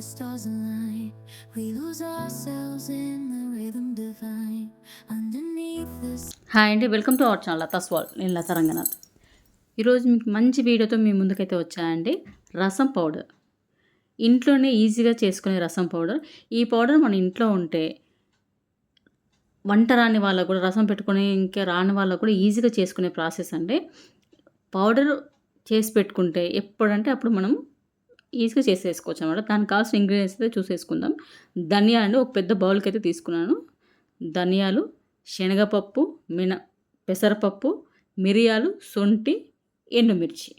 the stars align. We lose ourselves in the rhythm divine. Underneath this. Hi అండి welcome to our channel Latha's wall నేను లతా రంగనాథ్ ఈరోజు మీకు మంచి వీడియోతో మీ ముందుకైతే వచ్చాయండి రసం పౌడర్ ఇంట్లోనే ఈజీగా చేసుకునే రసం పౌడర్ ఈ పౌడర్ మన ఇంట్లో ఉంటే వంట రాని వాళ్ళకు కూడా రసం పెట్టుకుని ఇంకా రాని వాళ్ళకు కూడా ఈజీగా చేసుకునే ప్రాసెస్ అండి పౌడర్ చేసి పెట్టుకుంటే ఎప్పుడంటే అప్పుడు మనం ఈజీగా చేసేసుకోవచ్చు అనమాట దానికి కావాల్సిన ఇంగ్రీడియంట్స్ అయితే చూసేసుకుందాం. ధనియాలు అండి ఒక పెద్ద బౌల్కి అయితే తీసుకున్నాను. ధనియాలు శనగపప్పు మిన పెసరపప్పు మిరియాలు సొంటి ఎండుమిర్చి.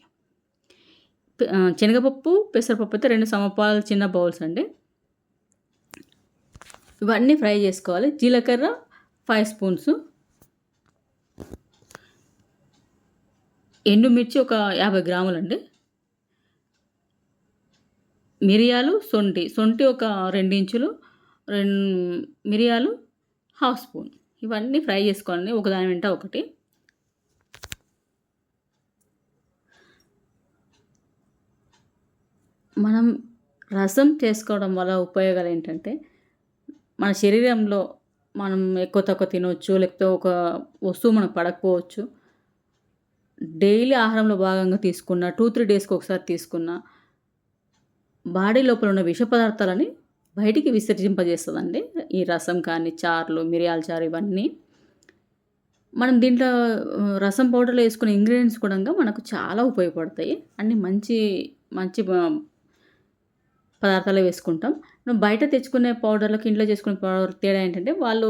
శనగపప్పు పెసరపప్పు అయితే రెండు సమపాలు చిన్న బౌల్స్ అండి. ఇవన్నీ ఫ్రై చేసుకోవాలి. జీలకర్ర ఫైవ్ స్పూన్స్. ఎండుమిర్చి ఒక యాభై గ్రాములండి. మిరియాలు సొంటి. సొంటి ఒక రెండు ఇంచులు రెండు మిరియాలు హాఫ్ స్పూన్. ఇవన్నీ ఫ్రై చేసుకోండి ఒకదాని వెంట ఒకటి. మనం రసం చేసుకోవడం వల్ల ఉపయోగాలు ఏంటంటే మన శరీరంలో మనం ఎక్కువ తక్కువ తినవచ్చు లేకపోతే ఒక వస్తువు మనకు పడకపోవచ్చు. డైలీ ఆహారంలో భాగంగా తీసుకున్న టూ త్రీ డేస్కి ఒకసారి తీసుకున్న బాడీ లోపల ఉన్న విష పదార్థాలని బయటికి విసర్జింపజేస్తుందండి. ఈ రసం కానీ చారులు మిరియాల చారు ఇవన్నీ. మనం దీంట్లో రసం పౌడర్లో వేసుకునే ఇంగ్రీడియంట్స్ కూడా మనకు చాలా ఉపయోగపడతాయి. అన్ని మంచి మంచి పదార్థాలు వేసుకుంటాం. బయట తెచ్చుకునే పౌడర్లకు ఇంట్లో చేసుకునే పౌడర్ తేడా ఏంటంటే వాళ్ళు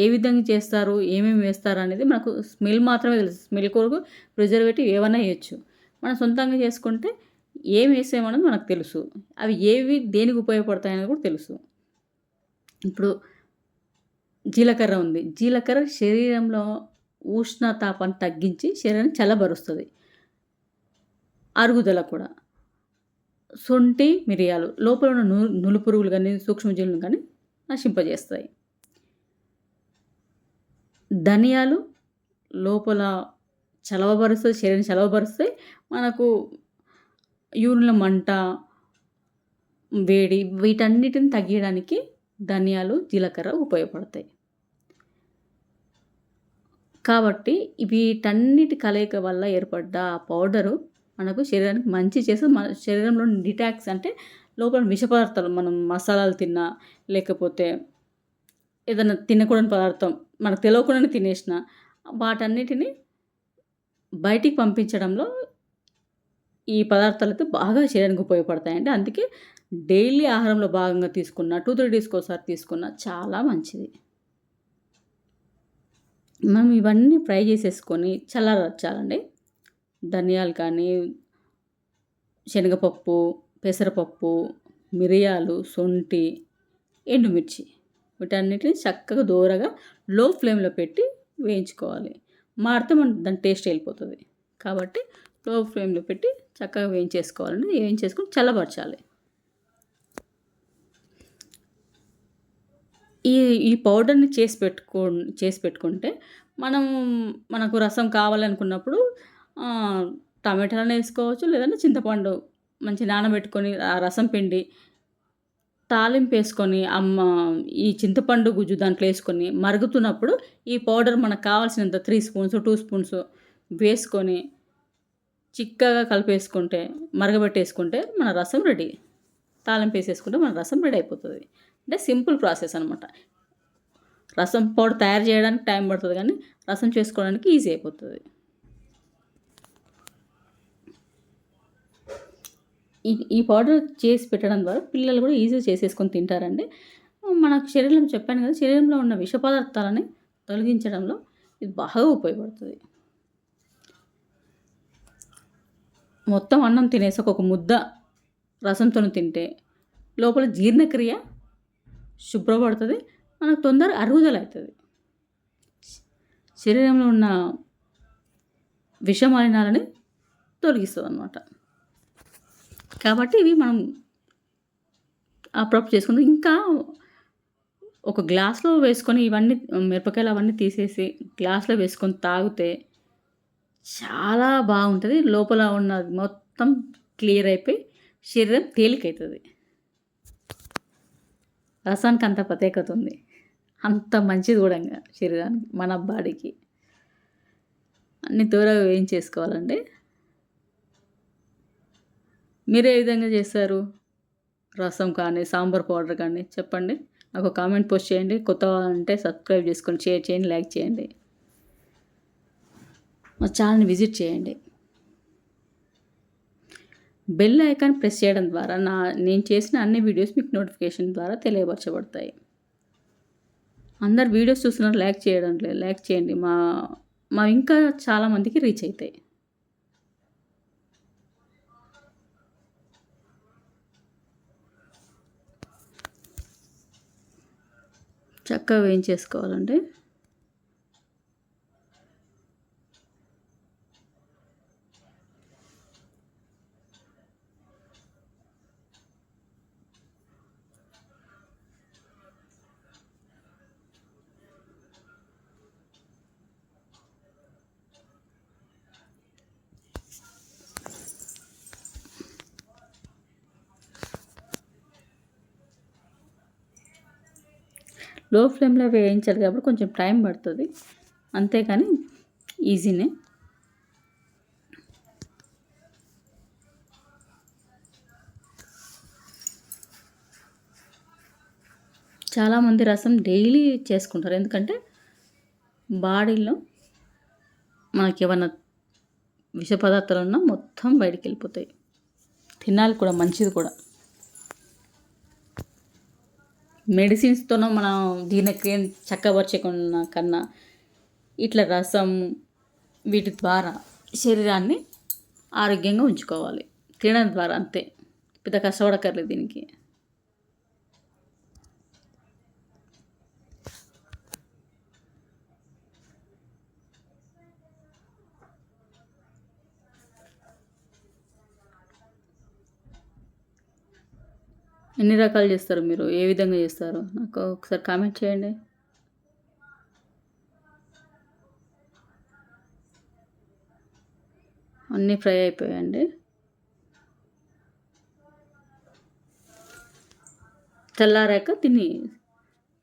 ఏ విధంగా చేస్తారు ఏమేమి వేస్తారు అనేది మనకు స్మెల్ మాత్రమే తెలుసు. స్మెల్ కొరకు ప్రిజర్వేటివ్ ఏమైనా వేయచ్చు. మనం సొంతంగా చేసుకుంటే ఏం వేసామన్నది మనకు తెలుసు. అవి ఏవి దేనికి ఉపయోగపడతాయని కూడా తెలుసు. ఇప్పుడు జీలకర్ర ఉంది. జీలకర్ర శరీరంలో ఉష్ణతాపాన్ని తగ్గించి శరీరాన్ని చల్లబరుస్తుంది. అరుగుదల కూడా. సొంటి మిరియాలు లోపల ఉన్న ను నులు పురుగులు కానీ సూక్ష్మజీవులను కానీ నశింపజేస్తాయి. ధనియాలు లోపల చలవబరుస్తాయి శరీరం చలవబరుస్తాయి. మనకు యూరిన్ల మంట వేడి వీటన్నిటిని తగ్గించడానికి ధనియాలు జీలకర్ర ఉపయోగపడతాయి. కాబట్టి వీటన్నిటి కలయిక వల్ల ఏర్పడ్డ ఆ పౌడరు మనకు శరీరానికి మంచి చేసి మన శరీరంలో డిటాక్స్ అంటే లోపల విష పదార్థాలు మనం మసాలాలు తిన్నా లేకపోతే ఏదైనా తినకూడని పదార్థం మనకు తెలియకుండానే తినేసిన వాటన్నిటిని బయటికి పంపించడంలో ఈ పదార్థాలు అయితే బాగా శరీరానికి ఉపయోగపడతాయండి. అందుకే డైలీ ఆహారంలో భాగంగా తీసుకున్న టూ త్రీ డేస్కి ఒకసారి తీసుకున్న చాలా మంచిది. మనం ఇవన్నీ ఫ్రై చేసేసుకొని చల్లారచ్చాలండి ధనియాలు కానీ శనగపప్పు పెసరపప్పు మిరియాలు సొంటి ఎండుమిర్చి వీటన్నిటిని చక్కగా దూరగా లో ఫ్లేమ్లో పెట్టి వేయించుకోవాలి. మాడితే మన దాని టేస్ట్ వెళ్ళిపోతుంది. కాబట్టి లో ఫ్లేమ్లో పెట్టి చక్కగా వేయించేసుకోవాలండి. వేయించేసుకొని చల్లబరచాలి. ఈ ఈ పౌడర్ని చేసి పెట్టుకో చేసి పెట్టుకుంటే మనం మనకు రసం కావాలనుకున్నప్పుడు టమాటాలను వేసుకోవచ్చు లేదంటే చింతపండు మంచి నానబెట్టుకొని ఆ రసం పిండి తాలింపు వేసుకొని అమ్మ ఈ చింతపండు గుజ్జు దాంట్లో వేసుకొని మరుగుతున్నప్పుడు ఈ పౌడర్ మనకు కావాల్సినంత త్రీ స్పూన్స్ టూ స్పూన్స్ వేసుకొని చిక్కగా కలిపేసుకుంటే మరగబెట్టేసుకుంటే మన రసం రెడీ. తాలింపు వేసేసుకుంటే మన రసం రెడీ అయిపోతుంది. అంటే సింపుల్ ప్రాసెస్ అనమాట రసం పౌడర్ తయారు చేయడానికి టైం పడుతుంది కానీ రసం చేసుకోవడానికి ఈజీ అయిపోతుంది. ఈ ఈ పౌడర్ చేసి పెట్టడం ద్వారా పిల్లలు కూడా ఈజీగా చేసేసుకొని తింటారండి. మనకు శరీరం చెప్పాను కదా శరీరంలో ఉన్న విష పదార్థాలని తొలగించడంలో ఇది బాగా ఉపయోగపడుతుంది. మొత్తం అన్నం తినేసి ఒక ముద్ద రసంతో తింటే లోపల జీర్ణక్రియ శుభ్రపడుతుంది. మనకు తొందర అరుగుదల అవుతుంది శరీరంలో ఉన్న విషమాలిన్యాలని తొలగిస్తుంది అన్నమాట కాబట్టి ఇవి మనం అప్పుడప్పుడు చేసుకుందాం. ఇంకా ఒక గ్లాస్లో వేసుకొని ఇవన్నీ మిరపకాయలు అవన్నీ తీసేసి గ్లాస్లో వేసుకొని తాగితే చాలా బాగుంటుంది. లోపల ఉన్నది మొత్తం క్లియర్ అయిపోయి శరీరం తేలికవుతుంది రసానికి అంత ప్రత్యేకత ఉంది. అంత మంచిది కూడా ఇంకా శరీరానికి మన బాడీకి. అన్ని త్వరగా వేయించేసుకోవాలండి మీరు ఏ విధంగా చేస్తారు? రసం కానీ సాంబార్ పౌడర్ కానీ చెప్పండి. నాకు కామెంట్ పోస్ట్ చేయండి. కొత్త అంటే సబ్స్క్రైబ్ చేసుకొని షేర్ చేయండి లైక్ చేయండి. మా ఛానల్ని విజిట్ చేయండి. బెల్ ఐకాన్ ప్రెస్ చేయడం ద్వారా నా నేను చేసిన అన్ని వీడియోస్ మీకు నోటిఫికేషన్ ద్వారా తెలియపరచబడతాయి. అందరు వీడియోస్ చూస్తున్నారు లైక్ చేయడం లేదు లైక్ చేయండి. మా మా ఇంకా చాలామందికి రీచ్ అవుతాయి చక్కగా వేయించేసుకోవాలండి లో ఫ్లేమ్లో వేయించాలి కాబట్టి కొంచెం టైం పడుతుంది. అంతేకాని ఈజీనే. చాలామంది రసం డైలీ చేసుకుంటారు. ఎందుకంటే బాడీలో మనకి ఏమన్నా విష పదార్థాలు ఉన్నా మొత్తం బయటికి వెళ్ళిపోతాయి. తినాలి కూడా మంచిది కూడా. మెడిసిన్స్తోనో మనం దీనికి చక్కపరచకుండా కన్నా ఇట్లా రసం వీటి ద్వారా శరీరాన్ని ఆరోగ్యంగా ఉంచుకోవాలి. తినడం ద్వారా అంతే. పెద్ద కష్టపడక్కర్లేదు దీనికి. ఎన్ని రకాలు చేస్తారు మీరు? ఏ విధంగా చేస్తారు? నాకు ఒకసారి కామెంట్ చేయండి. అన్నీ ఫ్రై అయిపోయాయండి. తెల్లారాక తిని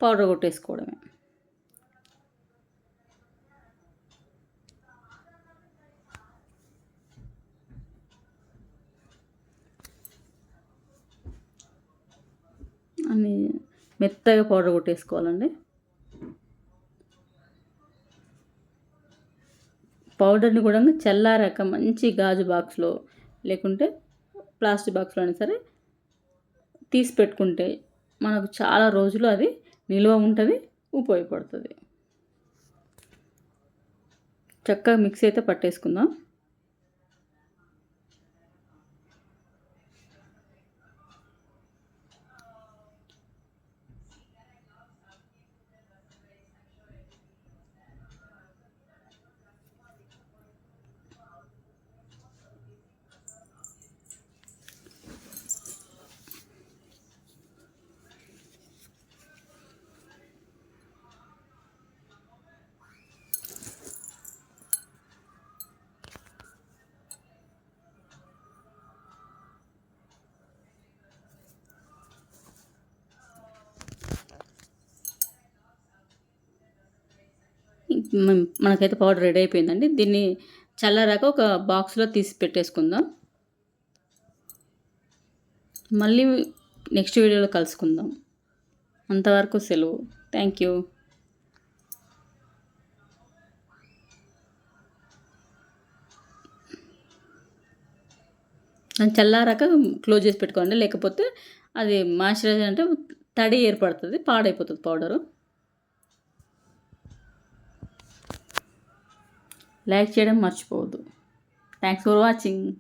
పౌడర్ కొట్టేసుకోవడమే. అని మెత్తగా పౌడర్ కొట్టేసుకోవాలండి. పౌడర్ని కూడా చల్లారాక మంచి గాజు బాక్స్లో లేకుంటే ప్లాస్టిక్ బాక్స్లో అయినా సరే తీసి పెట్టుకుంటే మనకు చాలా రోజులు అది నిల్వ ఉంటుంది ఉపయోగపడుతుంది. చక్కగా మిక్స్ అయితే పట్టేసుకుందాం. మనకైతే పౌడర్ రెడీ అయిపోయిందండి. దీన్ని చల్లారాక ఒక బాక్స్లో తీసి పెట్టేసుకుందాం. మళ్ళీ నెక్స్ట్ వీడియోలో కలుసుకుందాం. అంతవరకు సెలవు. థ్యాంక్ యూ చల్లారాక క్లోజ్ చేసి పెట్టుకోండి. లేకపోతే అది మాయిశ్చరైజర్ అంటే తడి ఏర్పడుతుంది పాడైపోతుంది పౌడరు. లైక్ చేయడం మర్చిపోవద్దు. Thanks for watching.